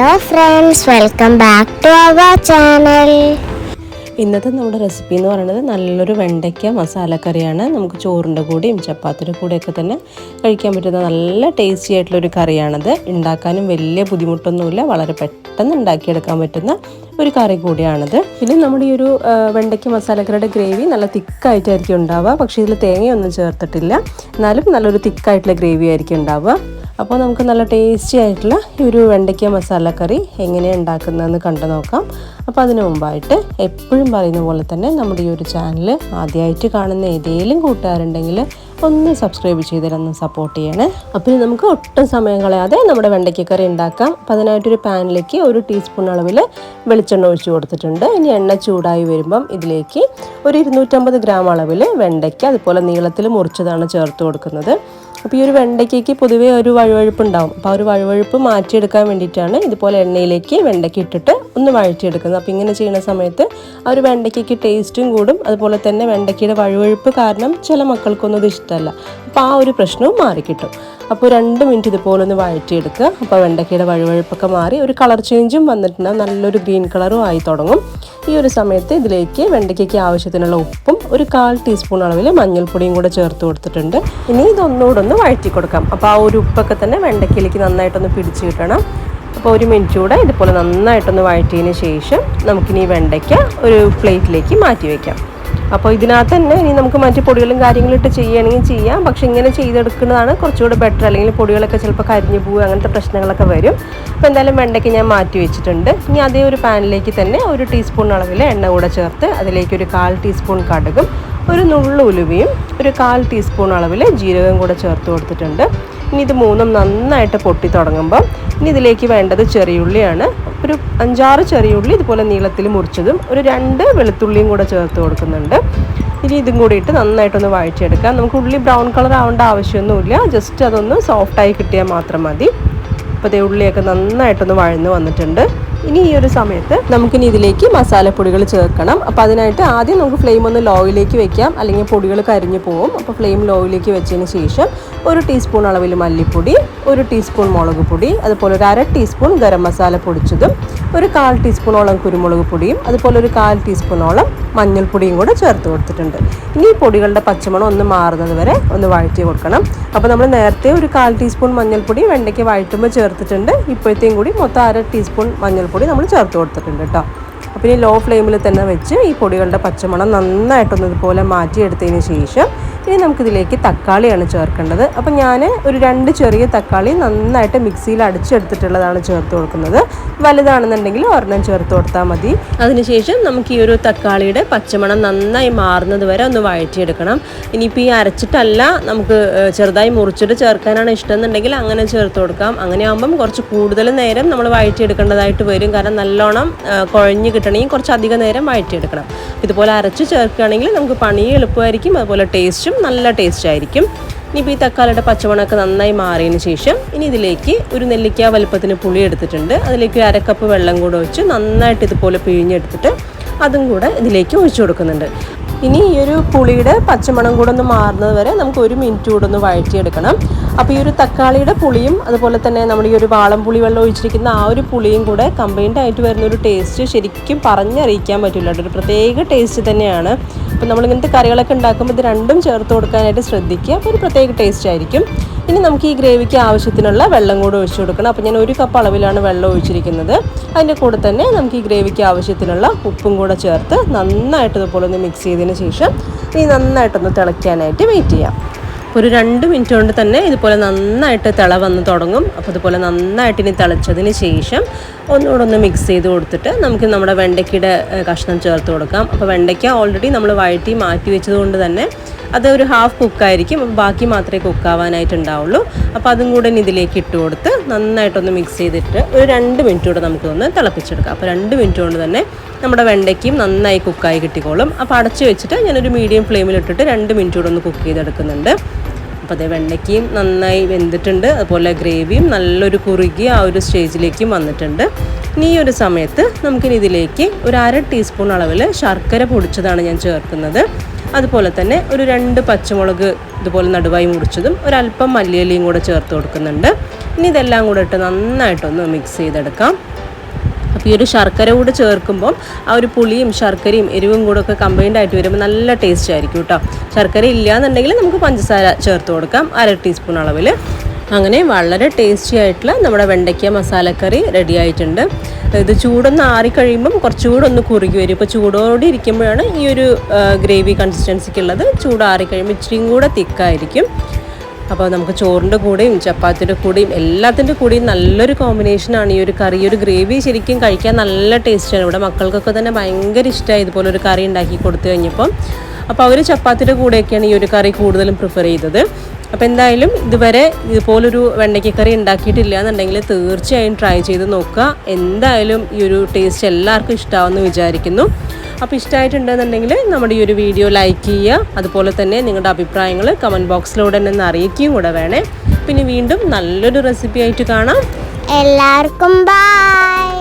Hello friends welcome back to our channel ഇന്നത്തെ നമ്മുടെ recipe എന്ന് പറയുന്നത് നല്ലൊരു വെണ്ടയ്ക്ക മസാലക്കറിയാണ് നമുക്ക് ചോറിന്റെ കൂടെയും ചപ്പാത്തിന്റെ കൂടെയൊക്കെ തന്നെ കഴിക്കാൻ പറ്റുന്ന നല്ല ടേസ്റ്റി ആയിട്ടുള്ളൊരു കറിയാണത്. ഉണ്ടാക്കാനും വലിയ ബുദ്ധിമുട്ടൊന്നുമില്ല. വളരെ പെട്ടെന്ന് ഉണ്ടാക്കിയെടുക്കാൻ പറ്റുന്ന ഒരു കറി കൂടിയാണത്. പിന്നെ നമ്മുടെ ഈ ഒരു വെണ്ടയ്ക്ക മസാലക്കറിയുടെ ഗ്രേവി നല്ല തിക്കായിട്ടായിരിക്കും ഉണ്ടാവുക. പക്ഷേ ഇതിൽ തേങ്ങയൊന്നും ചേർത്തിട്ടില്ല. എന്നാലും നല്ലൊരു തിക്കായിട്ടുള്ള ഗ്രേവി ആയിരിക്കും ഉണ്ടാവുക. അപ്പോൾ നമുക്ക് നല്ല ടേസ്റ്റി ആയിട്ടുള്ള ഈ ഒരു വെണ്ടയ്ക്ക മസാലക്കറി എങ്ങനെ ഉണ്ടാക്കുന്നതെന്ന് കണ്ടു നോക്കാം. അപ്പോൾ അതിനു മുമ്പായിട്ട് എപ്പോഴും പറയുന്ന പോലെ തന്നെ നമ്മുടെ ഈ ഒരു ചാനൽ ആദ്യമായിട്ട് കാണുന്ന ഏതെങ്കിലും കൂട്ടുകാരുണ്ടെങ്കിൽ ഒന്ന് സബ്സ്ക്രൈബ് ചെയ്തിട്ടൊന്ന് സപ്പോർട്ട് ചെയ്യണേ. അപ്പോൾ നമുക്ക് ഒട്ടും സമയം കളയാതെ നമ്മുടെ വെണ്ടയ്ക്കക്കറി ഉണ്ടാക്കാം. അപ്പോൾ അതിനായിട്ടൊരു പാനിലേക്ക് ഒരു ടീസ്പൂൺ അളവിൽ വെളിച്ചെണ്ണ ഒഴിച്ച് കൊടുത്തിട്ടുണ്ട്. ഇനി എണ്ണ ചൂടായി വരുമ്പം ഇതിലേക്ക് ഒരു ഇരുന്നൂറ്റമ്പത് ഗ്രാം അളവിൽ വെണ്ടയ്ക്ക അതുപോലെ നീളത്തിൽ മുറിച്ചതാണ് ചേർത്ത് കൊടുക്കുന്നത്. അപ്പോൾ ഈ ഒരു വെണ്ടയ്ക്കയ്ക്ക് പൊതുവേ ഒരു വഴുവഴുപ്പ് ഉണ്ടാവും അപ്പോൾ ആ ഒരു വഴുവഴുപ്പ് മാറ്റിയെടുക്കാൻ വേണ്ടിയിട്ടാണ് ഇതുപോലെ എണ്ണയിലേക്ക് വെണ്ടയ്ക്ക ഇട്ടിട്ട് ഒന്ന് വഴറ്റിയെടുക്കുന്നത്. അപ്പോൾ ഇങ്ങനെ ചെയ്യുന്ന സമയത്ത് ആ ഒരു വെണ്ടയ്ക്കയ്ക്ക് ടേസ്റ്റും കൂടും. അതുപോലെ തന്നെ വെണ്ടയ്ക്കയുടെ വഴുവഴുപ്പ് കാരണം ചില മക്കൾക്കൊന്നും ഇത് ഇഷ്ടമല്ല. അപ്പോൾ ആ ഒരു പ്രശ്നവും മാറിക്കിട്ടും. അപ്പോൾ രണ്ട് മിനിറ്റ് ഇതുപോലെ ഒന്ന് വഴറ്റിയെടുക്കുക. അപ്പോൾ വെണ്ടയ്ക്കയുടെ വഴുവഴുപ്പൊക്കെ മാറി ഒരു കളർ ചേഞ്ചും വന്നിട്ടുണ്ടാകും നല്ലൊരു ഗ്രീൻ കളറും ആയി തുടങ്ങും. ഈ ഒരു സമയത്ത് ഇതിലേക്ക് വെണ്ടയ്ക്കയ്ക്ക് ആവശ്യത്തിനുള്ള ഉപ്പും ഒരു കാൽ ടീസ്പൂൺ അളവിൽ മഞ്ഞൾപ്പൊടിയും കൂടെ ചേർത്ത് കൊടുത്തിട്ടുണ്ട്. ഇനി ഇതൊന്നുകൂടെ ഒന്ന് വഴറ്റി കൊടുക്കാം അപ്പോൾ ആ ഒരു ഉപ്പൊക്കെ തന്നെ വെണ്ടയ്ക്കയിലേക്ക് നന്നായിട്ടൊന്ന് പിടിച്ച് കിട്ടണം. അപ്പോൾ ഒരു മിനിറ്റ് കൂടെ ഇതുപോലെ നന്നായിട്ടൊന്ന് വഴറ്റിയതിന് ശേഷം നമുക്കിനി വെണ്ടയ്ക്ക ഒരു പ്ലേറ്റിലേക്ക് മാറ്റി വയ്ക്കാം അപ്പോൾ ഇതിനകത്ത് തന്നെ ഇനി നമുക്ക് മറ്റു പൊടികളും കാര്യങ്ങളും ഇട്ട് ചെയ്യുകയാണെങ്കിൽ ചെയ്യാം. പക്ഷെ ഇങ്ങനെ ചെയ്തെടുക്കുന്നതാണ് കുറച്ചുകൂടെ ബെറ്റർ അല്ലെങ്കിൽ പൊടികളൊക്കെ ചിലപ്പോൾ കരിഞ്ഞു പോകുക അങ്ങനത്തെ പ്രശ്നങ്ങളൊക്കെ വരും. അപ്പോൾ എന്തായാലും വെണ്ടയ്ക്ക് ഞാൻ മാറ്റി വെച്ചിട്ടുണ്ട്. ഇനി അതേ ഒരു പാനിലേക്ക് തന്നെ ഒരു ടീസ്പൂൺ അളവിൽ എണ്ണ കൂടെ ചേർത്ത് അതിലേക്ക് ഒരു കാൽ ടീസ്പൂൺ കടുകും ഒരു നുള്ളു ഉലുവയും ഒരു കാൽ ടീസ്പൂൺ അളവിൽ ജീരകം കൂടെ ചേർത്ത് കൊടുത്തിട്ടുണ്ട്. ഇനി ഇത് മൂന്നും നന്നായിട്ട് പൊട്ടി തുടങ്ങുമ്പോൾ ഇനി ഇതിലേക്ക് വേണ്ടത് ചെറിയുള്ളിയാണ്. ഒരു അഞ്ചാറ് ചെറിയുള്ളി ഇതുപോലെ നീളത്തിൽ മുറിച്ചതും ഒരു രണ്ട് വെളുത്തുള്ളിയും കൂടെ ചേർത്ത് കൊടുക്കുന്നുണ്ട്. ഇനി ഇതും കൂടി ഇട്ട് നന്നായിട്ടൊന്ന് വഴറ്റിയെടുക്കാം. നമുക്ക് ഉള്ളി ബ്രൗൺ കളർ ആവേണ്ട ആവശ്യമൊന്നുമില്ല. ജസ്റ്റ് അതൊന്ന് സോഫ്റ്റായി കിട്ടിയാൽ മാത്രം മതി. അപ്പോൾ ദേ ഉള്ളിയൊക്കെ നന്നായിട്ടൊന്ന് വഴന്ന് വന്നിട്ടുണ്ട്. ഇനി ഈ ഒരു സമയത്ത് നമുക്കിനി ഇതിലേക്ക് മസാലപ്പൊടികൾ ചേർക്കണം. അപ്പോൾ അതിനായിട്ട് ആദ്യം നമുക്ക് ഫ്ലെയിം ഒന്ന് ലോയിലേക്ക് വെക്കാം. അല്ലെങ്കിൽ പൊടികൾ കരിഞ്ഞു പോകും അപ്പോൾ ഫ്ലെയിം ലോയിലേക്ക് വെച്ചതിന് ശേഷം ഒരു ടീസ്പൂൺ അളവിൽ മല്ലിപ്പൊടി ഒരു ടീസ്പൂൺ മുളക് പൊടി അതുപോലെ ഒരു അര ടീസ്പൂൺ ഗരം മസാല പൊടിച്ചതും ഒരു കാൽ ടീസ്പൂണോളം കുരുമുളക് പൊടിയും അതുപോലെ ഒരു കാൽ ടീസ്പൂണോളം മഞ്ഞൾപ്പൊടിയും കൂടെ ചേർത്ത് കൊടുത്തിട്ടുണ്ട്. ഇനി ഈ പൊടികളുടെ പച്ചമണം ഒന്ന് മാറുന്നത് വരെ ഒന്ന് വഴറ്റി കൊടുക്കണം. അപ്പോൾ നമ്മൾ നേരത്തെ ഒരു കാൽ ടീസ്പൂൺ മഞ്ഞൾപ്പൊടി വെണ്ടയ്ക്ക് വഴറ്റുമ്പോൾ ചേർത്തിട്ടുണ്ട്. ഇപ്പോഴത്തെയും കൂടി മൊത്തം അര ടീസ്പൂൺ മഞ്ഞൾപ്പൊടി നമ്മൾ ചേർത്ത് കൊടുത്തിട്ടുണ്ട് കേട്ടോ. അപ്പോൾ ഇനി ലോ ഫ്ലെയിമിൽ തന്നെ വെച്ച് ഈ പൊടികളുടെ പച്ചമണം നന്നായിട്ടൊന്ന് ഇതുപോലെ മാറ്റിയെടുത്തതിന് ശേഷം ഇനി നമുക്കിതിലേക്ക് തക്കാളിയാണ് ചേർക്കേണ്ടത്. അപ്പോൾ ഞാൻ ഒരു രണ്ട് ചെറിയ തക്കാളി നന്നായിട്ട് മിക്സിയിൽ അടിച്ചെടുത്തിട്ടുള്ളതാണ് ചേർത്ത് കൊടുക്കുന്നത്. വലുതാണെന്നുണ്ടെങ്കിൽ ഒരെണ്ണം ചേർത്ത് കൊടുത്താൽ മതി. അതിനുശേഷം നമുക്ക് ഈ ഒരു തക്കാളിയുടെ പച്ചമണം നന്നായി മാറുന്നത് വരെ ഒന്ന് വഴറ്റിയെടുക്കണം. ഇനിയിപ്പോൾ ഈ അരച്ചിട്ടല്ല നമുക്ക് ചെറുതായി മുറിച്ചിട്ട് ചേർക്കാനാണ് ഇഷ്ടം എന്നുണ്ടെങ്കിൽ അങ്ങനെ ചേർത്ത് കൊടുക്കാം. അങ്ങനെ ആകുമ്പം കുറച്ച് കൂടുതൽ നേരം നമ്മൾ വഴറ്റിയെടുക്കേണ്ടതായിട്ട് വരും. കാരണം നല്ലോണം കുഴഞ്ഞ് കിട്ടണമെങ്കിൽ കുറച്ച് അധികം നേരം വഴറ്റിയെടുക്കണം. ഇതുപോലെ അരച്ച് ചേർക്കുകയാണെങ്കിൽ നമുക്ക് പണി എളുപ്പമായിരിക്കും. അതുപോലെ ടേസ്റ്റും നല്ല ടേസ്റ്റ് ആയിരിക്കും. ഇനിയിപ്പോൾ ഈ തക്കാളിയുടെ പച്ചമണമൊക്കെ നന്നായി മാറിയതിന് ശേഷം ഇനി ഇതിലേക്ക് ഒരു നെല്ലിക്ക വലുപ്പത്തിന് പുളി എടുത്തിട്ടുണ്ട്. അതിലേക്ക് ഒരു അരക്കപ്പ് വെള്ളം കൂടെ വെച്ച് നന്നായിട്ട് ഇതുപോലെ പിഴിഞ്ഞെടുത്തിട്ട് അതും കൂടെ ഇതിലേക്ക് ഒഴിച്ചു കൊടുക്കുന്നുണ്ട്. ഇനി ഈ ഒരു പുളിയുടെ പച്ചമണം കൂടെ ഒന്ന് മാറുന്നത് വരെ നമുക്ക് ഒരു മിനിറ്റ് കൂടെ ഒന്ന് വഴറ്റിയെടുക്കണം. അപ്പോൾ ഈ ഒരു തക്കാളിയുടെ പുളിയും അതുപോലെ തന്നെ നമ്മൾ ഈ ഒരു വാളം പുളി വെള്ളം ഒഴിച്ചിരിക്കുന്ന ആ ഒരു പുളിയും കൂടെ കമ്പൈൻഡ് ആയിട്ട് വരുന്ന ഒരു ടേസ്റ്റ് ശരിക്കും പറഞ്ഞറിയിക്കാൻ പറ്റില്ല. ഒരു പ്രത്യേക ടേസ്റ്റ് തന്നെയാണ്. അപ്പോൾ നമ്മൾ ഇങ്ങനത്തെ കറികളൊക്കെ ഉണ്ടാക്കുമ്പോൾ ഇത് രണ്ടും ചേർത്ത് കൊടുക്കാനായിട്ട് ശ്രദ്ധിക്കുക. അപ്പോൾ ഒരു പ്രത്യേക ടേസ്റ്റ് ആയിരിക്കും. ഇനി നമുക്ക് ഈ ഗ്രേവിക്ക് ആവശ്യത്തിനുള്ള വെള്ളം കൂടെ ഒഴിച്ചു കൊടുക്കണം. അപ്പോൾ ഞാൻ ഒരു കപ്പ് അളവിലാണ് വെള്ളം ഒഴിച്ചിരിക്കുന്നത്. അതിന്റെ കൂടെ തന്നെ നമുക്ക് ഈ ഗ്രേവിക്ക് ആവശ്യത്തിനുള്ള ഉപ്പും കൂടെ ചേർത്ത് നന്നായിട്ട് ഇതുപോലെ ഒന്ന് മിക്സ് ചെയ്തതിന് ശേഷം ഇനി നന്നായിട്ടൊന്ന് തിളയ്ക്കാനായിട്ട് വെയിറ്റ് ചെയ്യാം. ഒരു രണ്ട് മിനിറ്റ് കൊണ്ട് തന്നെ ഇതുപോലെ നന്നായിട്ട് തിള വന്ന് തുടങ്ങും. അപ്പോൾ ഇതുപോലെ നന്നായിട്ട് ഇനി തിളച്ചതിന് ശേഷം ഒന്നുകൂടെ ഒന്ന് മിക്സ് ചെയ്ത് കൊടുത്തിട്ട് നമുക്ക് നമ്മുടെ വെണ്ടയ്ക്കയുടെ കഷ്ണം ചേർത്ത് കൊടുക്കാം. അപ്പോൾ വെണ്ടയ്ക്ക ഓൾറെഡി നമ്മൾ വഴറ്റി മാറ്റി വെച്ചത് കൊണ്ട് തന്നെ അത് ഒരു ഹാഫ് കുക്കായിരിക്കും ബാക്കി മാത്രമേ കുക്കാവാനായിട്ട് ഉണ്ടാവുള്ളൂ അപ്പോൾ അതും കൂടെ ഇതിലേക്ക് ഇട്ട് കൊടുത്ത് നന്നായിട്ടൊന്ന് മിക്സ് ചെയ്തിട്ട് ഒരു രണ്ട് മിനിറ്റ് കൂടെ നമുക്കൊന്ന് തിളപ്പിച്ചെടുക്കാം. അപ്പോൾ രണ്ട് മിനിറ്റ് കൊണ്ട് തന്നെ നമ്മുടെ വെണ്ടയ്ക്കും നന്നായി കുക്കായി കിട്ടിക്കോളും. അപ്പോൾ അടച്ചു വെച്ചിട്ട് ഞാനൊരു മീഡിയം ഫ്ലെയിമിലിട്ടിട്ട് രണ്ട് മിനിറ്റ് കൂടെ ഒന്ന് കുക്ക് ചെയ്തെടുക്കുന്നുണ്ട്. അപ്പോൾ അതേ വെണ്ടയ്ക്കയും നന്നായി വെന്തിട്ടുണ്ട്. അതുപോലെ ഗ്രേവിയും നല്ലൊരു കുറുകിയ ആ ഒരു സ്റ്റേജിലേക്കും വന്നിട്ടുണ്ട്. ഇനി ഈ ഒരു സമയത്ത് നമുക്കിനി ഇതിലേക്ക് ഒരു അര ടീസ്പൂൺ അളവിൽ ശർക്കര പൊടിച്ചതാണ് ഞാൻ ചേർക്കുന്നത്. അതുപോലെ തന്നെ ഒരു രണ്ട് പച്ചമുളക് ഇതുപോലെ നടുവായി മുറിച്ചതും ഒരല്പം മല്ലിയലിയും കൂടെ ചേർത്ത് കൊടുക്കുന്നുണ്ട്. ഇനി ഇതെല്ലാം കൂടെ ഇട്ട് നന്നായിട്ടൊന്ന് മിക്സ് ചെയ്തെടുക്കാം. അപ്പോൾ ഈ ഒരു ശർക്കര കൂടെ ചേർക്കുമ്പം ആ ഒരു പുളിയും ശർക്കരയും എരിവും കൂടെ ഒക്കെ കമ്പൈൻഡ് ആയിട്ട് വരുമ്പോൾ നല്ല ടേസ്റ്റ് ആയിരിക്കും കേട്ടോ ശർക്കര ഇല്ല എന്നുണ്ടെങ്കിൽ നമുക്ക് പഞ്ചസാര ചേർത്ത് കൊടുക്കാം. അര ടീസ്പൂൺ അളവിൽ അങ്ങനെ വളരെ ടേസ്റ്റി ആയിട്ടുള്ള നമ്മുടെ വെണ്ടയ്ക്ക മസാലക്കറി റെഡി ആയിട്ടുണ്ട്. ഇത് ചൂടൊന്ന് ആറിക്കഴിയുമ്പം കുറച്ചുകൂടെ ഒന്ന് കുറുകി വരും. ഇപ്പോൾ ചൂടോടെ ഇരിക്കുമ്പോഴാണ് ഈ ഒരു ഗ്രേവി കൺസിസ്റ്റൻസിക്കുള്ളത് ചൂടാറി കഴിയുമ്പോൾ ഇച്ചിരിയും കൂടെ തിക്കായിരിക്കും. അപ്പോൾ നമുക്ക് ചോറിന്റെ കൂടെയും ചപ്പാത്തിന്റെ കൂടെയും എല്ലാത്തിന്റെ കൂടെയും നല്ലൊരു കോമ്പിനേഷനാണ് ഈ ഒരു കറി. ഒരു ഗ്രേവി ശരിക്കും കഴിക്കാൻ നല്ല ടേസ്റ്റാണ് ഇവിടെ മക്കൾക്കൊക്കെ തന്നെ ഭയങ്കര ഇഷ്ടമായി ഇതുപോലെ ഒരു കറി ഉണ്ടാക്കി കൊടുത്തു കഴിഞ്ഞപ്പം. അപ്പോൾ അവർ ചപ്പാത്തിന്റെ കൂടെയൊക്കെയാണ് ഈ ഒരു കറി കൂടുതലും പ്രിഫർ ചെയ്തത്. അപ്പോൾ എന്തായാലും ഇതുവരെ ഇതുപോലൊരു വെണ്ടയ്ക്കക്കറി ഉണ്ടാക്കിയിട്ടില്ല എന്നുണ്ടെങ്കിൽ തീർച്ചയായും ട്രൈ ചെയ്ത് നോക്കുക. എന്തായാലും ഈ ഒരു ടേസ്റ്റ് എല്ലാവർക്കും ഇഷ്ടമാവുമെന്ന് വിചാരിക്കുന്നു. അപ്പോൾ ഇഷ്ടമായിട്ടുണ്ടെന്നുണ്ടെങ്കിൽ നമ്മുടെ ഈ ഒരു വീഡിയോ ലൈക്ക് ചെയ്യുക. അതുപോലെ തന്നെ നിങ്ങളുടെ അഭിപ്രായങ്ങൾ കമന്റ് ബോക്സിലൂടെ തന്നെ അറിയിക്കുകയും കൂടെ വേണേ. പിന്നെ വീണ്ടും നല്ലൊരു റെസിപ്പി ആയിട്ട് കാണാം. എല്ലാവർക്കും ബൈ